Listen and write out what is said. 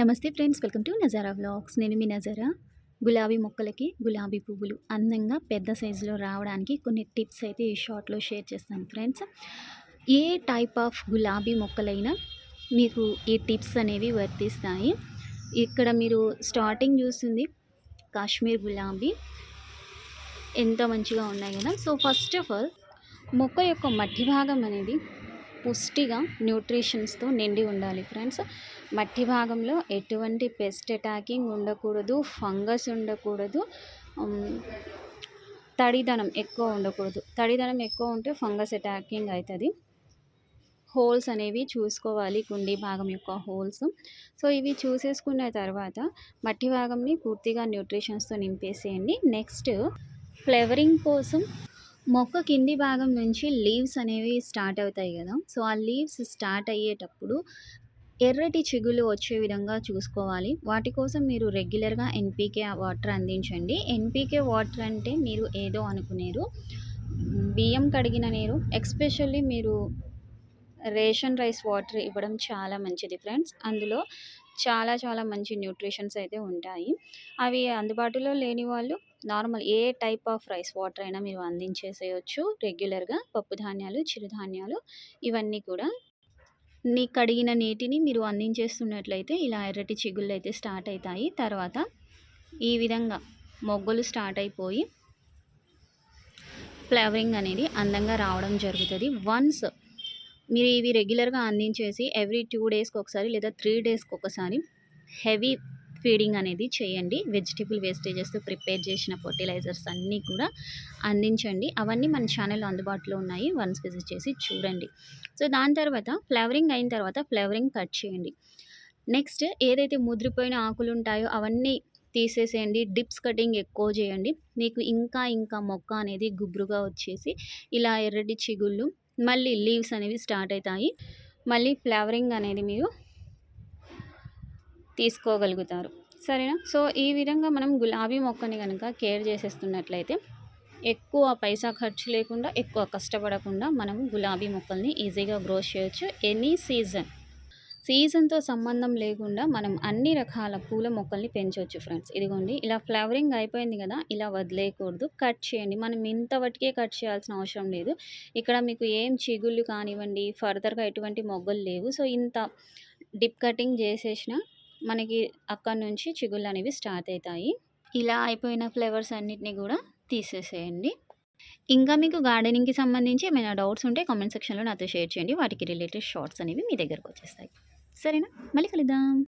నమస్తే friends welcome to Nazara vlogs. నేను మీ నజారా. గులాబీ మొక్కలకి గులాబీ పువ్వులు అందంగా పెద్ద సైజులో రావడానికి కొన్ని టిప్స్ అయితే ఈ షార్ట్లో షేర్ చేస్తాను ఫ్రెండ్స్. ఏ టైప్ ఆఫ్ గులాబీ మొక్కలైనా మీకు ఈ టిప్స్ అనేవి వర్తిస్తాయి. ఇక్కడ మీరు స్టార్టింగ్ చూస్తుంది కాశ్మీర్ గులాబీ. ఎంత మంచిగా ఉన్నాయి కదా. సో ఫస్ట్ ఆఫ్ ఆల్ మొక్క యొక్క మట్టి భాగం అనేది పుష్టిగా న్యూట్రిషన్స్తో నిండి ఉండాలి ఫ్రెండ్స్. మట్టి భాగంలో ఎటువంటి పెస్ట్ అటాకింగ్ ఉండకూడదు ఫంగస్ ఉండకూడదు తడిదనం ఎక్కువ ఉండకూడదు. తడిదనం ఎక్కువ ఉంటే ఫంగస్ అటాకింగ్ అవుతుంది. హోల్స్ అనేవి చూసుకోవాలి కుండీ భాగం యొక్క హోల్స్. సో ఇవి చూసేసుకున్న తర్వాత మట్టి భాగంని పూర్తిగా న్యూట్రిషన్స్తో నింపేసేయండి. నెక్స్ట్ ఫ్లేవరింగ్ కోసం మొక్క కింది భాగం నుంచి లీవ్స్ అనేవి స్టార్ట్ అవుతాయి కదా. సో ఆ లీవ్స్ స్టార్ట్ అయ్యేటప్పుడు ఎర్రటి చిగులు వచ్చే విధంగా చూసుకోవాలి. వాటి కోసం మీరు రెగ్యులర్గా ఎన్పీకే వాటర్ అందించండి. ఎన్పీకే వాటర్ అంటే మీరు ఏదో అనుకునేరు. బియ్యం కడిగిన నీరు ఎక్స్పెషల్లీ మీరు రేషన్ రైస్ వాటర్ ఇవ్వడం చాలా మంచిది ఫ్రెండ్స్. అందులో చాలా చాలా మంచి న్యూట్రిషన్స్ అయితే ఉంటాయి. అవి అందుబాటులో లేని వాళ్ళు normal A type of rice water అయినా మీరు అందించేసేయచ్చు. రెగ్యులర్గా పప్పు ధాన్యాలు చిరుధాన్యాలు ఇవన్నీ కూడా. నీ కడిగిన నీటిని మీరు అందించేస్తున్నట్లయితే ఇలా ఎర్రటి చిగుళ్ళు అయితే స్టార్ట్ అవుతాయి తర్వాత ఈ విధంగా మొగ్గలు స్టార్ట్ అయిపోయి ఫ్లవరింగ్ అనేది అందంగా రావడం జరుగుతుంది. వన్స్ మీరు ఇవి రెగ్యులర్గా అందించేసి ఎవ్రీ టూ డేస్కి ఒకసారి లేదా త్రీ డేస్కి ఒకసారి హెవీ ఫీడింగ్ అనేది చేయండి. వెజిటేబుల్ వేస్టేజెస్ ప్రిపేర్ చేసిన ఫర్టిలైజర్స్ అన్నీ కూడా అందించండి. అవన్నీ మన ఛానల్లో అందుబాటులో ఉన్నాయి. వన్స్ విజిట్ చేసి చూడండి. సో దాని తర్వాత ఫ్లేవరింగ్ అయిన తర్వాత ఫ్లేవరింగ్ కట్ చేయండి. నెక్స్ట్ ఏదైతే ముద్రిపోయిన ఆకులు ఉంటాయో అవన్నీ తీసేసేయండి. డిప్స్ కటింగ్ ఎక్కువ చేయండి. మీకు ఇంకా ఇంకా మొక్క అనేది గుబురుగా వచ్చేసి ఇలా ఎర్రటి చిగుళ్ళు మళ్ళీ లీవ్స్ అనేవి స్టార్ట్ అవుతాయి. మళ్ళీ ఫ్లవరింగ్ అనేది మీరు తీసుకోగలుగుతారు. సరేనా? సో ఈ విధంగా మనం గులాబీ మొక్కని కనుక కేర్ చేసేస్తున్నట్లయితే ఎక్కువ పైసా ఖర్చు లేకుండా ఎక్కువ కష్టపడకుండా మనం గులాబీ మొక్కల్ని ఈజీగా గ్రో చేయొచ్చు ఎనీ సీజన్. సీజన్తో సంబంధం లేకుండా మనం అన్ని రకాల పూల మొక్కల్ని పెంచవచ్చు ఫ్రెండ్స్. ఇదిగోండి ఇలా ఫ్లవరింగ్ అయిపోయింది కదా ఇలా వదిలేయకూడదు. కట్ చేయండి. మనం ఇంతవరకే కట్ చేయాల్సిన అవసరం లేదు. ఇక్కడ మీకు ఏం చిగుళ్ళు కానివ్వండి ఫర్దర్గా ఎటువంటి మొగ్గలు లేవు. సో ఇంత డిప్ కటింగ్ చేసేసిన మనకి అక్కడ నుంచి చిగుళ్ళు అనేవి స్టార్ట్ అవుతాయి. ఇలా అయిపోయిన ఫ్లేవర్స్ అన్నిటిని కూడా తీసేసేయండి. ఇంకా మీకు గార్డెనింగ్కి సంబంధించి ఏమైనా డౌట్స్ ఉంటే కామెంట్ సెక్షన్లో నాతో షేర్ చేయండి. వాటికి రిలేటెడ్ షార్ట్స్ అనేవి మీ దగ్గరకు వచ్చేస్తాయి. సరేనా? మళ్ళీ కలుద్దాం.